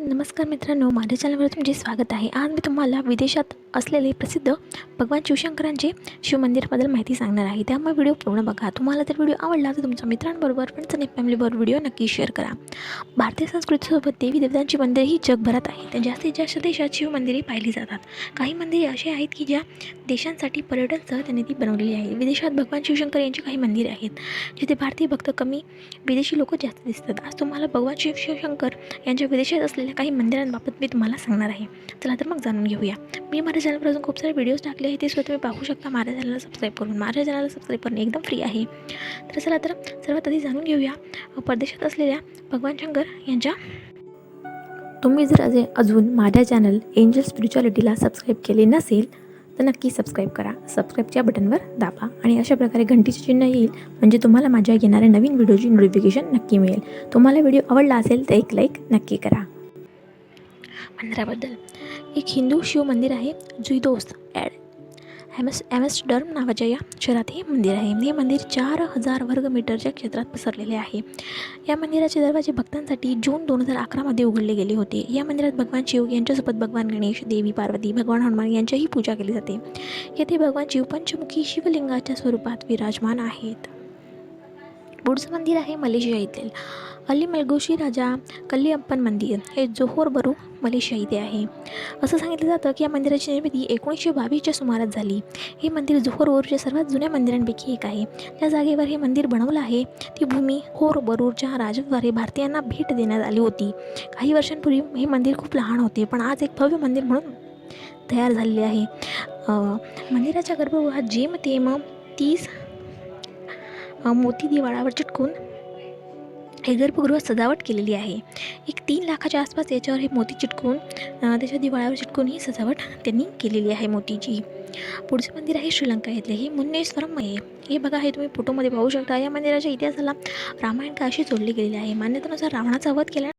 नमस्कार मित्रांनो माझ्या चॅनलवर तुमचे स्वागत आहे. आज मी तुम्हाला विदेशात असलेले प्रसिद्ध भगवान शिवशंकरांचे शिवमंदिराबद्दल माहिती सांगणार आहे. त्यामुळे व्हिडिओ पूर्ण बघा. तुम्हाला जर व्हिडिओ आवडला तर तुमच्या मित्रांबरोबर फ्रेंड्स आणि फॅमिलीबरोबर व्हिडिओ नक्की शेअर करा. भारतीय संस्कृतीसोबत देवी देवतांची मंदिरेही जगभरात आहेत. तर जास्तीत जास्त देशात शिवमंदिरे पाहिली जातात. काही मंदिरे अशी आहेत की ज्या देशांसाठी पर्यटन सह त्यांनी ती बनवलेली आहे विदेशात भगवान शिवशंकर यांची काही मंदिरे आहेत जिथे भारतीय भक्त कमी विदेशी लोक जास्त दिसतात. आज तुम्हाला भगवान शिव शिवशंकर यांच्या विदेशात असलेले असलेल्या काही मंदिरांबाबत मी तुम्हाला सांगणार आहे. चला तर मग जाणून घेऊया. मी माझ्या चॅनलवर अजून खूप सारे व्हिडिओज टाकले आहेत ते सुद्धा तुम्ही पाहू शकता. माझ्या चॅनलला सबस्क्राईब करून माझ्या चॅनलला सबस्क्राईब करणे एकदम फ्री आहे. तर चला तर सर्वात आधी जाणून घेऊया परदेशात असलेल्या भगवान शंकर यांच्या. तुम्ही जर अजे अजून माझ्या चॅनल एंजल स्पिरिच्युअलिटीला सबस्क्राईब केले नसेल तर नक्की सबस्क्राईब करा. सबस्क्राईबच्या बटनवर दाबा आणि अशा प्रकारे घंटीचे चिन्ह येईल म्हणजे तुम्हाला माझ्या येणाऱ्या नवीन व्हिडिओची नोटिफिकेशन नक्की मिळेल. तुम्हाला व्हिडिओ आवडला असेल तर एक लाईक नक्की करा. मंदिराबद्दल एक हिंदू शिव मंदिर आहे जुईदोस्त ॲड. ॲमस ॲमस्टर्डम नावाच्या या शहरात हे मंदिर आहे. हे मंदिर चार हजार वर्ग मीटरच्या क्षेत्रात पसरलेले आहे. या मंदिराचे दरवाजे भक्तांसाठी जून दोन हजार अकरामध्ये उघडले गेले होते. या मंदिरात भगवान शिव यांच्यासोबत भगवान गणेश देवी पार्वती भगवान हनुमान यांच्याही पूजा केली जाते. येथे भगवान शिव पंचमुखी शिवलिंगाच्या स्वरूपात विराजमान आहेत. पुढचं मंदिर आहे मलेशिया येथील. अली मलगोशी राजा कल्लीअप्पन मंदिर हे जोहोर बरू मलेशिया इथे आहे. असं सांगितलं जातं की या मंदिराची निर्मिती एकोणीसशे बावीसच्या सुमारास झाली. हे मंदिर जोहोर बरूच्या सर्वात जुन्या मंदिरांपैकी एक आहे. त्या जागेवर हे मंदिर बनवलं आहे. ती भूमी होर बरूरच्या राजाद्वारे भारतीयांना भेट देण्यात आली होती. काही वर्षांपूर्वी हे मंदिर खूप लहान होते पण आज एक भव्य मंदिर म्हणून तयार झालेले आहे. मंदिराच्या गर्भगृहात जेमतेम तीस मोती दिवाळावर चिटकून हे गर्भगृह सजावट केलेली आहे. एक तीन लाखाच्या आसपास याच्यावर हे मोती चिटकून त्याच्या दिवाळावर चिटकून ही सजावट त्यांनी केलेली आहे मोतीची. पुढचं मंदिर आहे श्रीलंका येथले हे मुन्नेश्वरम आहे. हे बघा हे तुम्ही फोटोमध्ये पाहू शकता. या मंदिराच्या इतिहासाला रामायण काशी जोडले गेलेले आहे. मान्यतेनुसार रावणाचा वध केल्या